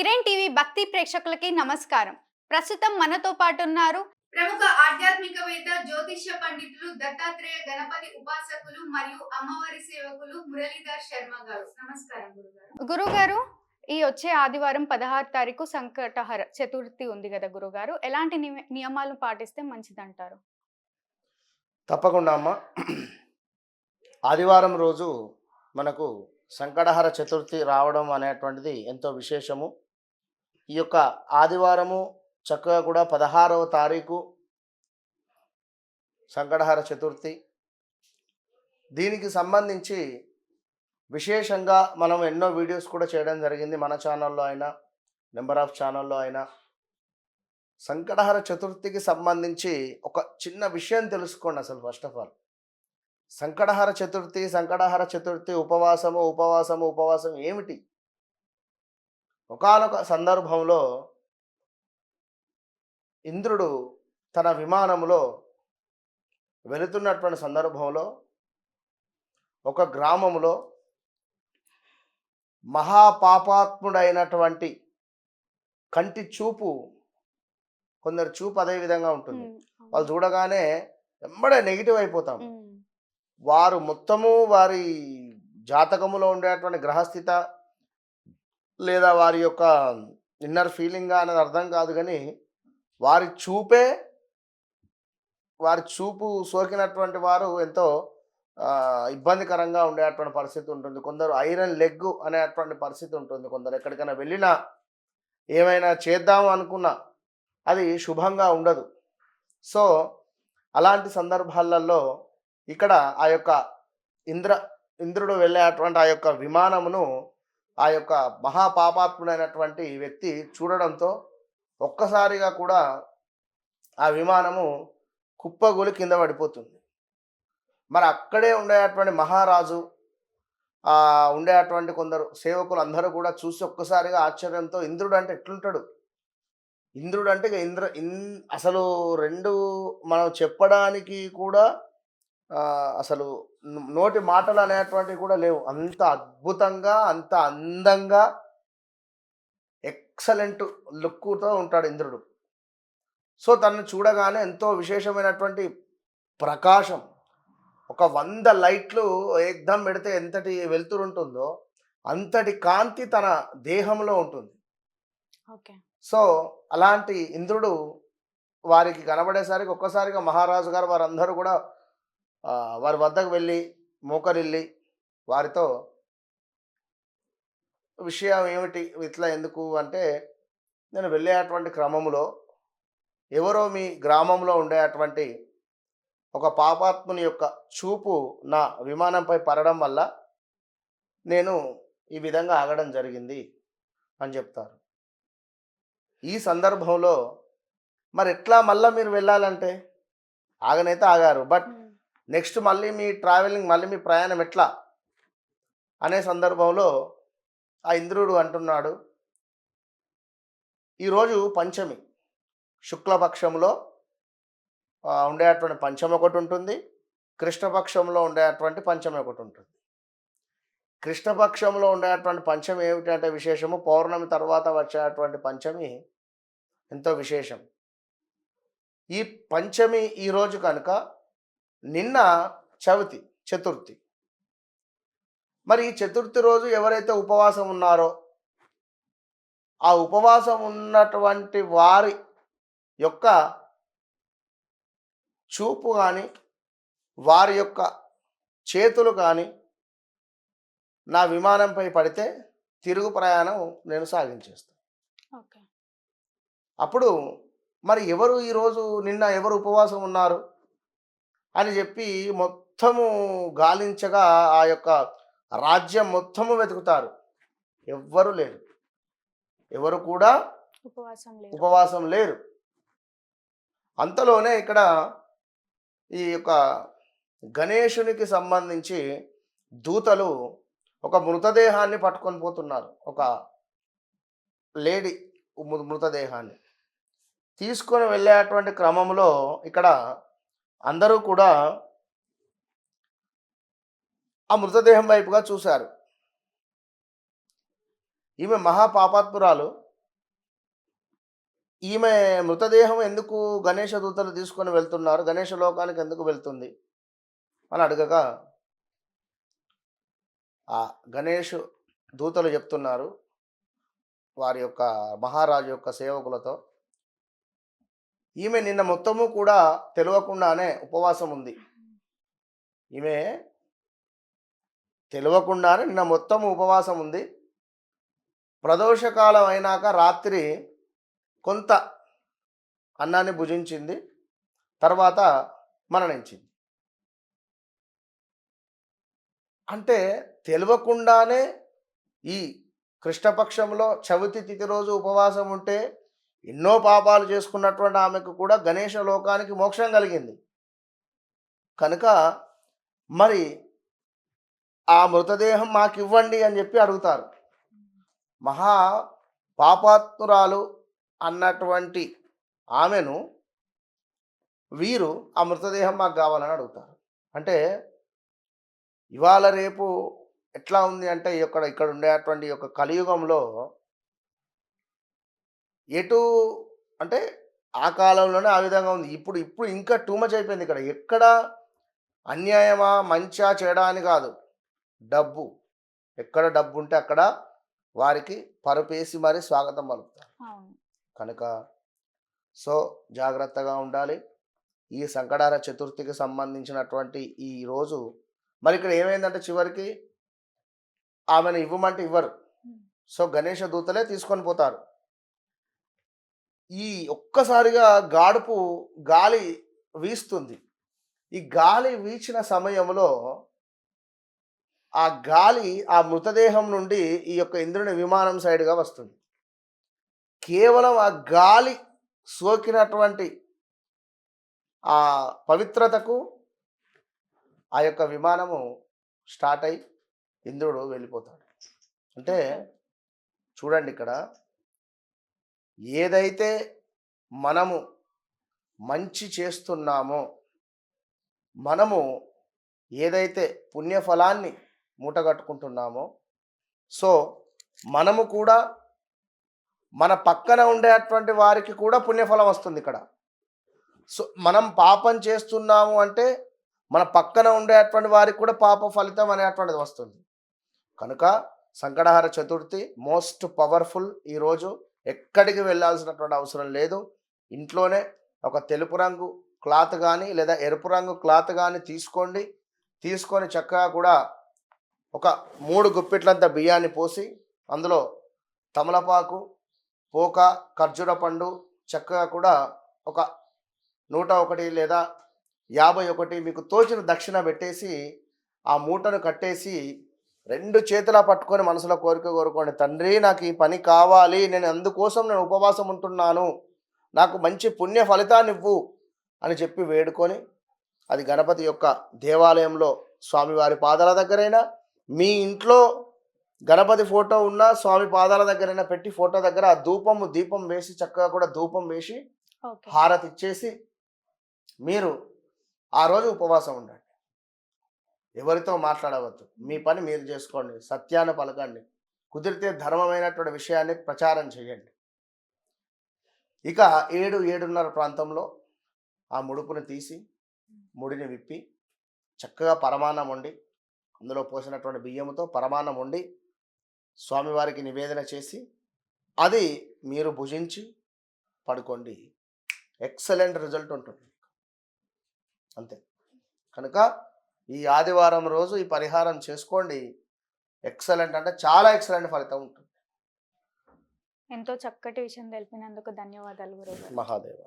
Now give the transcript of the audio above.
Kiran TV భక్తి ప్రేక్షకులకి నమస్కారం. ప్రస్తుతం మనతో పాటు ఉన్నారు ప్రముఖ ఆధ్యాత్మికవేత్త జ్యోతిష్య పండితులు దత్తాత్రేయ గణపతి ఉపాసకులు మరియు అమ్మవారి సేవకులు మురళీధర్ శర్మ గారు. నమస్కారం గురుగారు. ఈ వచ్చే ఆదివారం పదహారు తారీఖు సంకటహర చతుర్థి ఉంది కదా గురుగారు. ఎలాంటి నియ- నియమాలు పాటిస్తే మంచిదంటారు? తప్పకుండా అమ్మ. ఆదివారం రోజు మనకు సంకటహర చతుర్థి రావడం అనేటువంటిది ఎంతో విశేషము. ఈ యొక్క ఆదివారము చక్కగా కూడా పదహారవ తారీఖు సంకటహార చతుర్థి. దీనికి సంబంధించి విశేషంగా మనం ఎన్నో వీడియోస్ కూడా చేయడం జరిగింది. మన ఛానల్లో అయినా నెంబర్ ఆఫ్ ఛానల్లో అయినా. సంకటహర చతుర్థికి సంబంధించి ఒక చిన్న విషయం తెలుసుకోండి అసలు first of all. Sankatahara Chaturthi Sankatahara Chaturthi ఉపవాసము ఉపవాసము ఉపవాసం ఏమిటి? ఒకానొక సందర్భంలో ఇంద్రుడు తన విమానంలో వెళుతున్నటువంటి సందర్భంలో ఒక గ్రామంలో మహాపాపాత్ముడైనటువంటి కంటి చూపు కొందరు చూపు అదే విధంగా ఉంటుంది. వాళ్ళు చూడగానే వెంబడే నెగిటివ్ అయిపోతాం. వారు మొత్తము వారి జాతకములో ఉండేటువంటి గ్రహస్థిత లేదా వారి యొక్క ఇన్నర్ ఫీలింగ్ అనేది అర్థం కాదు కానీ వారి చూపే వారి చూపు సోకినటువంటి వారు ఎంతో ఇబ్బందికరంగా ఉండేటువంటి పరిస్థితి ఉంటుంది. కొందరు ఐరన్ లెగ్ అనేటువంటి పరిస్థితి ఉంటుంది. కొందరు ఎక్కడికైనా వెళ్ళినా ఏమైనా చేద్దాం అనుకున్నా అది శుభంగా ఉండదు. సో అలాంటి సందర్భాలలో ఇక్కడ ఆ యొక్క ఇంద్ర ఇంద్రుడు వెళ్ళేటువంటి ఆ యొక్క విమానమును ఆ యొక్క మహాపాపాత్ముడైనటువంటి వ్యక్తి చూడడంతో ఒక్కసారిగా కూడా ఆ విమానము కుప్పగూలి కింద పడిపోతుంది. మరి అక్కడే ఉండేటువంటి మహారాజు ఉండేటువంటి కొందరు సేవకులు అందరూ కూడా చూసి ఒక్కసారిగా ఆశ్చర్యంతో ఇంద్రుడు అంటే ఎట్లుంటాడు? ఇంద్రుడు అంటే ఇక ఇంద్ర ఇన్ అసలు రెండు మనం చెప్పడానికి కూడా అసలు నోటి మాటలు అనేటువంటివి కూడా లేవు. అంత అద్భుతంగా అంత అందంగా ఎక్సలెంట్ లుక్తో ఉంటాడు ఇంద్రుడు. సో తనను చూడగానే ఎంతో విశేషమైనటువంటి ప్రకాశం. ఒక వంద లైట్లు ఏకదం పెడితే ఎంతటి వెలుతురు ఉంటుందో అంతటి కాంతి తన దేహంలో ఉంటుంది. ఓకే. సో అలాంటి ఇంద్రుడు వారికి కనబడేసరికి ఒక్కసారిగా మహారాజు గారు వారందరూ కూడా వారి వద్దకు వెళ్ళి మోకరిల్లి వారితో విషయం ఏమిటి? ఇట్లా ఎందుకు? అంటే నేను వెళ్ళేటువంటి క్రమంలో ఎవరో మీ గ్రామంలో ఉండేటువంటి ఒక పాపాత్ముని యొక్క చూపు నా విమానంపై పడడం వల్ల నేను ఈ విధంగా ఆగడం జరిగింది అని చెప్తారు. ఈ సందర్భంలో మరి ఎట్లా మళ్ళీ మీరు వెళ్ళాలంటే? ఆగనైతే ఆగారు. బట్ నెక్స్ట్ మళ్ళీ మీ ట్రావెలింగ్ మళ్ళీ మీ ప్రయాణం ఎట్లా? అనే సందర్భంలో ఆ ఇంద్రుడు అంటున్నాడు ఈరోజు పంచమి శుక్లపక్షంలో ఉండేటువంటి పంచమి ఒకటి ఉంటుంది కృష్ణపక్షంలో ఉండేటువంటి పంచమి ఒకటి ఉంటుంది. కృష్ణపక్షంలో ఉండేటువంటి పంచమి ఏమిటంటే విశేషము పౌర్ణమి తర్వాత వచ్చేటువంటి పంచమి ఎంతో విశేషం. ఈ పంచమి ఈరోజు కనుక నిన్న చవితి చతుర్థి. మరి ఈ చతుర్థి రోజు ఎవరైతే ఉపవాసం ఉన్నారో ఆ ఉపవాసం ఉన్నటువంటి వారి యొక్క చూపు కానీ వారి యొక్క చేతులు కానీ నా విమానంపై పడితే తిరుగు ప్రయాణం నేను సాగించేస్తాను అప్పుడు మరి ఎవరు ఈరోజు నిన్న ఎవరు ఉపవాసం ఉన్నారు? అని చెప్పి మొత్తము గాలించగా ఆ యొక్క రాజ్యం మొత్తము వెతుకుతారు. ఎవ్వరు లేరు. ఎవరు కూడా ఉపవాసం ఉపవాసం లేరు. అంతలోనే ఇక్కడ ఈ యొక్క గణేశునికి సంబంధించి దూతలు ఒక మృతదేహాన్ని పట్టుకొని పోతున్నారు. ఒక లేడీ మృతదేహాన్ని. తీసుకొని వెళ్ళేటువంటి క్రమంలో ఇక్కడ అందరూ కూడా ఆ మృతదేహం వైపుగా చూశారు. ఈమె మహాపాపాత్మురాలు. ఈమె మృతదేహం ఎందుకు గణేష దూతలు తీసుకొని వెళ్తున్నారు? గణేష లోకానికి ఎందుకు వెళ్తుంది? అని అడగగా ఆ గణేష్ దూతలు చెప్తున్నారు వారి యొక్క మహారాజు యొక్క సేవకులతో. ఈమె నిన్న మొత్తము కూడా తెలియకుండానే ఉపవాసం ఉంది ఈమె తెలియకుండానే నిన్న మొత్తము ఉపవాసం ఉంది ప్రదోషకాలం అయినాక రాత్రి కొంత అన్నాన్ని భుజించింది. తర్వాత మరణించింది. అంటే తెలియకుండానే ఈ కృష్ణపక్షంలో చవితి తిథి రోజు ఉపవాసం ఉంటే ఎన్నో పాపాలు చేసుకున్నటువంటి ఆమెకు కూడా గణేష లోకానికి మోక్షం కలిగింది. కనుక మరి ఆ మృతదేహం మాకు ఇవ్వండి అని చెప్పి అడుగుతారు. మహా పాపాత్మురాలు అన్నటువంటి ఆమెను వీరు ఆ మృతదేహం మాకు కావాలని అడుగుతారు. అంటే ఇవాళ రేపు ఎట్లా ఉంది అంటే ఇక్కడ ఇక్కడ ఉండేటువంటి యొక్క కలియుగంలో ఎటు అంటే ఆ కాలంలోనే ఆ విధంగా ఉంది. ఇప్పుడు ఇప్పుడు ఇంకా టూ మచ్ అయిపోయింది ఇక్కడ. ఎక్కడ అన్యాయమా మంచా చేయడా అని కాదు. డబ్బు. ఎక్కడ డబ్బు ఉంటే అక్కడ వారికి పరుపేసి మరి స్వాగతం పలుకుతారు. కనుక సో జాగ్రత్తగా ఉండాలి. ఈ సంకటార చతుర్థికి సంబంధించినటువంటి ఈ రోజు మరి ఇక్కడ ఏమైందంటే చివరికి ఆమెను ఇవ్వమంటే ఇవ్వరు. సో గణేష దూతలే తీసుకొని పోతారు. ఈ ఒక్కసారిగా గాడుపు గాలి వీస్తుంది. ఈ గాలి వీచిన సమయంలో ఆ గాలి ఆ మృతదేహం నుండి ఈ యొక్క ఇంద్రుని విమానం సైడ్గా వస్తుంది. కేవలం ఆ గాలి సోకినటువంటి ఆ పవిత్రతకు ఆ యొక్క విమానము స్టార్ట్ అయి ఇంద్రుడు వెళ్ళిపోతాడు. అంటే చూడండి ఇక్కడ ఏదైతే మనము మంచి చేస్తున్నామో మనము ఏదైతే పుణ్యఫలాన్ని మూటగట్టుకుంటున్నామో సో మనము కూడా మన పక్కన ఉండేటువంటి వారికి కూడా పుణ్యఫలం వస్తుంది ఇక్కడ. సో మనం పాపం చేస్తున్నాము అంటే మన పక్కన ఉండేటువంటి వారికి కూడా పాప ఫలితం అనేటువంటిది వస్తుంది. కనుక సంకటహార చతుర్థి మోస్ట్ పవర్ఫుల్ ఈరోజు ఎక్కడికి వెళ్ళాల్సినటువంటి అవసరం లేదు. ఇంట్లోనే ఒక తెలుపు రంగు క్లాత్ కానీ లేదా ఎరుపు రంగు క్లాత్ కానీ తీసుకోండి. తీసుకొని చక్కగా కూడా ఒక మూడు గుప్పిట్లంత బియ్యాన్ని పోసి అందులో తమలపాకు పోక ఖర్జూర పండు చక్కగా కూడా ఒక నూట ఒకటి లేదా యాభై ఒకటి మీకు తోచిన దక్షిణ పెట్టేసి ఆ మూటను కట్టేసి రెండు చేతులా పట్టుకొని మనసులో కోరిక కోరుకోండి. తండ్రి నాకు ఈ పని కావాలి. నేను అందుకోసం నేను ఉపవాసం ఉంటున్నాను. నాకు మంచి పుణ్య ఫలితాన్ని ఇవ్వు అని చెప్పి వేడుకొని అది గణపతి యొక్క దేవాలయంలో స్వామివారి పాదాల దగ్గరైనా మీ ఇంట్లో గణపతి ఫోటో ఉన్న స్వామి పాదాల దగ్గరైనా పెట్టి ఫోటో దగ్గర ఆ ధూపము దీపం వేసి చక్కగా కూడా ధూపం వేసి హారతి ఇచ్చేసి మీరు ఆ రోజు ఉపవాసం ఉండండి. ఎవరితో మాట్లాడవద్దు. మీ పని మీరు చేసుకోండి. సత్యాన్ని పలకండి. కుదిరితే ధర్మమైనటువంటి విషయాన్ని ప్రచారం చేయండి. ఇక ఏడు ఏడున్నర ప్రాంతంలో ఆ ముడుపుని తీసి ముడిని విప్పి చక్కగా పరమాన్నం వండి అందులో పోసినటువంటి బియ్యంతో పరమాన్నం వండి స్వామివారికి నివేదన చేసి అది మీరు భుజించి పడుకోండి. ఎక్సలెంట్ రిజల్ట్ ఉంటుంది. అంతే. కనుక ఈ ఆదివారం రోజు ఈ పరిహారం చేసుకోండి. ఎక్సలెంట్ అంటే చాలా ఎక్సలెంట్ ఫలితం ఉంటుంది. ఎంతో చక్కటి విషయం తెలిపినందుకు ధన్యవాదాలు మహాదేవ